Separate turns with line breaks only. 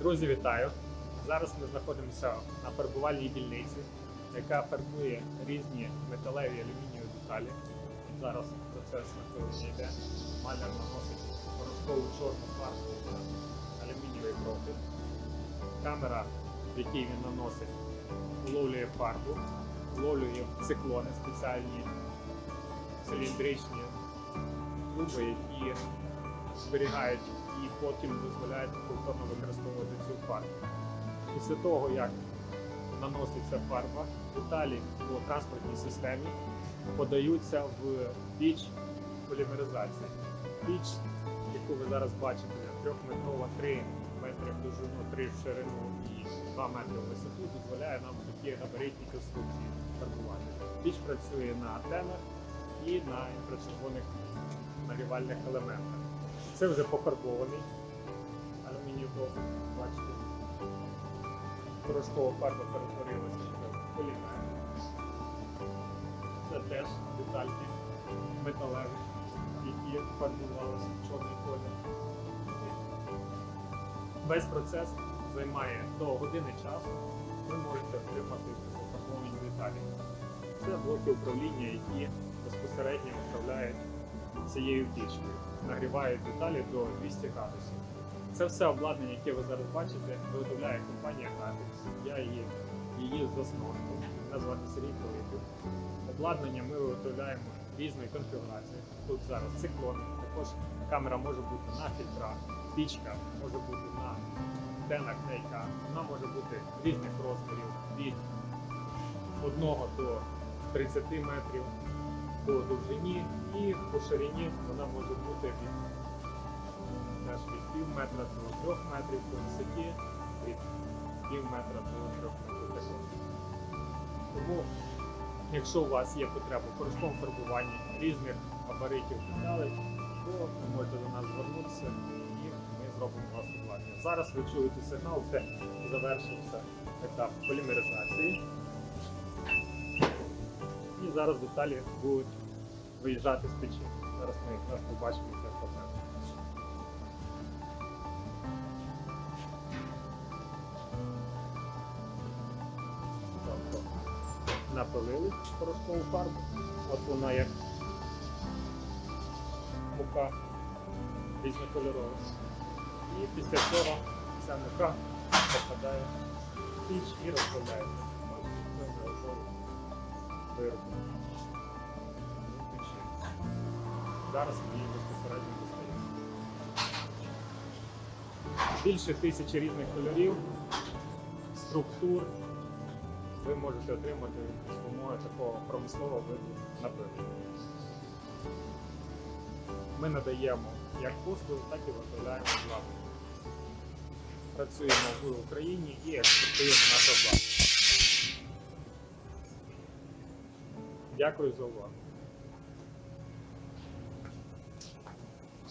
Друзі, вітаю! Зараз ми знаходимося на фарбувальній дільниці, яка фарбує різні металеві алюмінієві деталі. Зараз процес нахилення йде. Маляр наносить порошкову чорну фарбу на алюмінієвий профіль. Камера, в якій він наносить, вловлює фарбу, вловлює циклони спеціальні циліндричні труби, які зберігають і потім дозволяють повторно використовувати цю фарбу. Після того, як наноситься фарба, деталі по транспортній системі подаються в піч полімеризації. Піч, яку ви зараз бачите, трьохметрова 3 метри в довжину, 3 в ширину і 2 метри в висоту, дозволяє нам такі габаритні конструкції фарбувати. Піч працює на антенах і на інфрачервоних нагрівальних елементах. Це вже пофарбований алюмінієвий блок, бачите. Порошкова фарба перетворилася в полімер. Це теж детальки металеві, які фарбувалися в чорний колір. Весь процес займає до години часу. Ви можете отримати пофарбовані деталі. Це блоки управління, які безпосередньо управляють цією пічкою. Нагрівають деталі до 200 градусів. Це все обладнання, яке ви зараз бачите, виготовляє компанія Graphics. Я її, її засновник. Мене звати Сергій Пилипів. Обладнання ми виготовляємо різної конфігурації. Тут зараз циклон, також камера може бути на фільтрах, пічка може бути на антенах дейка. Вона може бути різних розмірів від 1 до 30 метрів по довжині і по ширині вона може бути від теж від пів метра до трьох метрів по висоті, від пів метра до трьох метрів також. Тому, якщо у вас є потреба в порошковому фарбуванні різних габаритів деталей, то ви можете до нас звернутися і ми зробимо вас обладнання. Зараз ви чуєте сигнал, це завершився етап полімеризації. І зараз деталі будуть виїжджати з печі. Зараз ми якраз побачимо цей процес. Тобто напилили порошкову фарбу, от вона як мука різнокольорова. І після цього ця мука попадає в піч і розправляється. Бачите, Зараз її безпосередньо достаємо. Більше тисячі різних кольорів, структур ви можете отримати з допомогою такого промислового виду напилення. Ми надаємо як послуги, так і виготовляємо обладнання. Працюємо в Україні і експортуємо наше обладнання. Дякую за увагу.